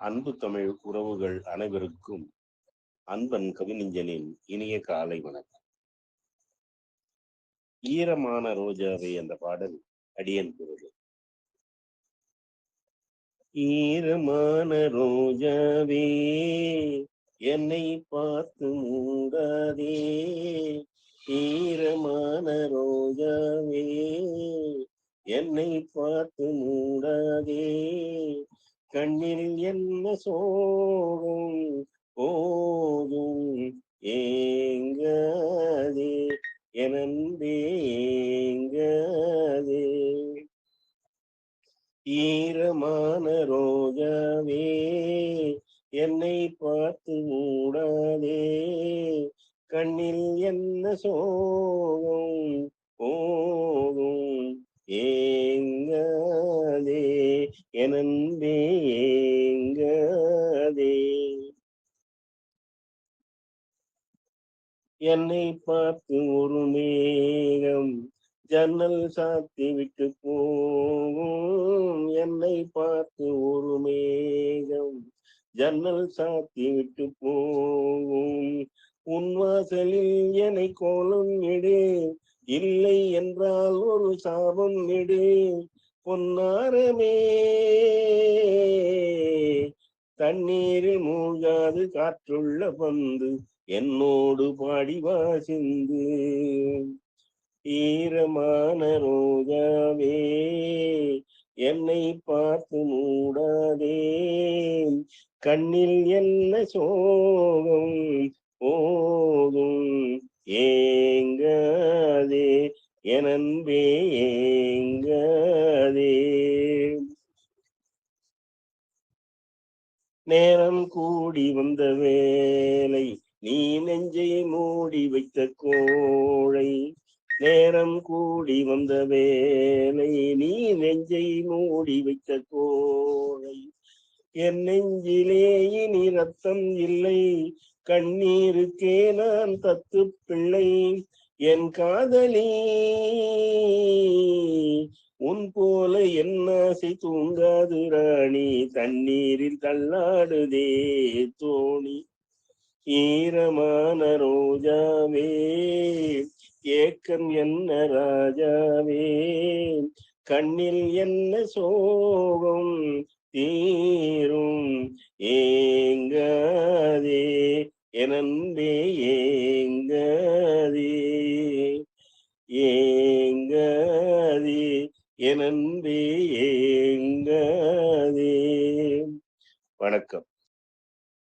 அன்பு தமிழ் உறவுகள் அனைவருக்கும் அன்பன் கவிஞனின் இனிய காலை வணக்கம். ஈரமான ரோஜாவே என்ற பாடல் அடியன் பொருள் ஈரமான ரோஜாவே என்னை பார்த்து மூடாதே. ஈரமான ரோஜாவே என்னை பார்த்து மூடாதே. கண்ணில் என்ன சோகம்? போதும் ஏங்காதே எனந்தேங்காதே ஈரமான ரோஜாவே என்னை பார்த்து மூடாதே கண்ணில் என்ன சோகம்? போதும் ஏங்க என்னை பார்த்து ஒரு மேகம் ஜன்னல் சாத்தி விட்டு போகும். என்னை பார்த்து ஒரு மேகம் ஜன்னல் சாத்தி விட்டு போகும். உன் வாசலில் என்னை கோலம் எடு இல்லை என்றால் ஒரு சாபம் எடு பொன்னாரமே தண்ணீரில் மூழ்காது காற்றுள்ள பந்து. என்னோடு பாடி வாசிந்து ஈரமான ரோஜாவே என்னை பார்த்து மூடாதே. கண்ணில் என்ன சோகம் போதும் ஏங்காதே. எனன்பே ஏங்காதே. நேரம் கூடி வந்த வேலை நீ நெஞ்சை மூடி வைத்த கோழை நேரம் கூடி வந்த வேலை நீ நெஞ்சை மூடி வைத்த கோழை. என் நெஞ்சிலே இனி ரத்தம் இல்லை கண்ணீருக்கே நான் தத்து பிள்ளை என் காதலி உன் போல என்னாசை ஆசை தூங்காது ராணி தண்ணீரில் தள்ளாடுதே தோணி ஈரமான ரோஜாவே ஏக்கம் என்ன ராஜாவே கண்ணில் என்ன சோகம் தீரும் ஏங்காதே எனன்பே ஏங்காதே ஏங்காதே எனன்பே ஏங்காதே. வணக்கம்.